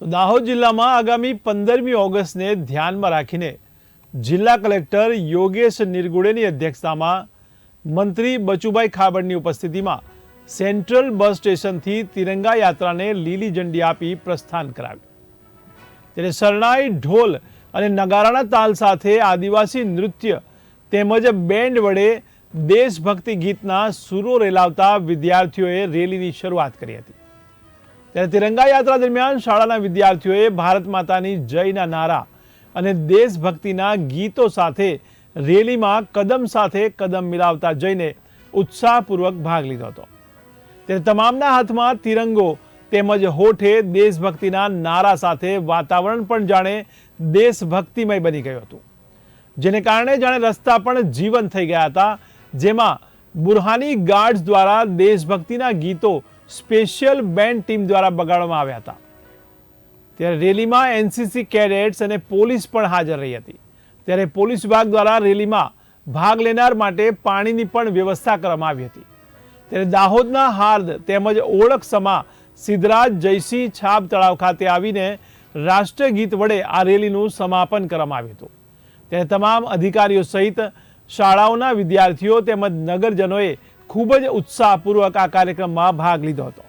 તો દાહોદ જિલ્લામાં આગામી પંદરમી ઓગસ્ટને ધ્યાનમાં રાખીને જિલ્લા કલેક્ટર યોગેશ નિરગુડેની અધ્યક્ષતામાં મંત્રી બચુભાઈ ખાબડની ઉપસ્થિતિમાં સેન્ટ્રલ બસ સ્ટેશનથી તિરંગા યાત્રાને લીલી ઝંડી આપી પ્રસ્થાન કરાવ્યું. ત્યારે શરણાઈ ઢોલ અને નગારાના તાલ સાથે આદિવાસી નૃત્ય તેમજ બેન્ડ વડે દેશભક્તિ ગીતના સુરો રેલાવતા વિદ્યાર્થીઓએ રેલીની શરૂઆત કરી હતી. ત્યારે તિરંગા યાત્રા દરમિયાન શાળાના વિદ્યાર્થીઓએ ભારત માતાની જયના નારા અને દેશભક્તિના ગીતો સાથે રેલીમાં કદમ સાથે કદમ મિલાવતા જઈને ઉત્સાહપૂર્વક ભાગ લીધો હતો. ત્યારે તમામના હાથમાં તિરંગો તેમજ હોઠે દેશભક્તિના નારા સાથે વાતાવરણ પણ જાણે દેશભક્તિમય બની ગયું હતું. જેને કારણે જાણે રસ્તા પણ જીવંત થઈ ગયા હતા, જેમાં બુરહાની ગાર્ડ્સ દ્વારા દેશભક્તિના ગીતો સ્પેશિયલ બેન્ડ ટીમ દ્વારા બગાડવામાં આવ્યા હતા. ત્યારે રેલીમાં એનસીસી કેડેટ્સ અને પોલીસ પણ હાજર રહી હતી. ત્યારે પોલીસ વિભાગ દ્વારા રેલીમાં ભાગ લેનાર માટે પાણીની પણ વ્યવસ્થા કરવામાં આવી હતી. ત્યારે દાહોદના હાર્દ તેમજ ઓળખ સમા સિદ્ધરાજ જયસિંહ છાપ તળાવ ખાતે આવીને રાષ્ટ્રગીત વડે આ રેલીનું સમાપન કરવામાં આવ્યું હતું. ત્યારે તમામ અધિકારીઓ સહિત શાળાઓના વિદ્યાર્થીઓ તેમજ નગરજનોએ ખૂબ જ ઉત્સાહપૂર્વક આ કાર્યક્રમમાં ભાગ લીધો હતો.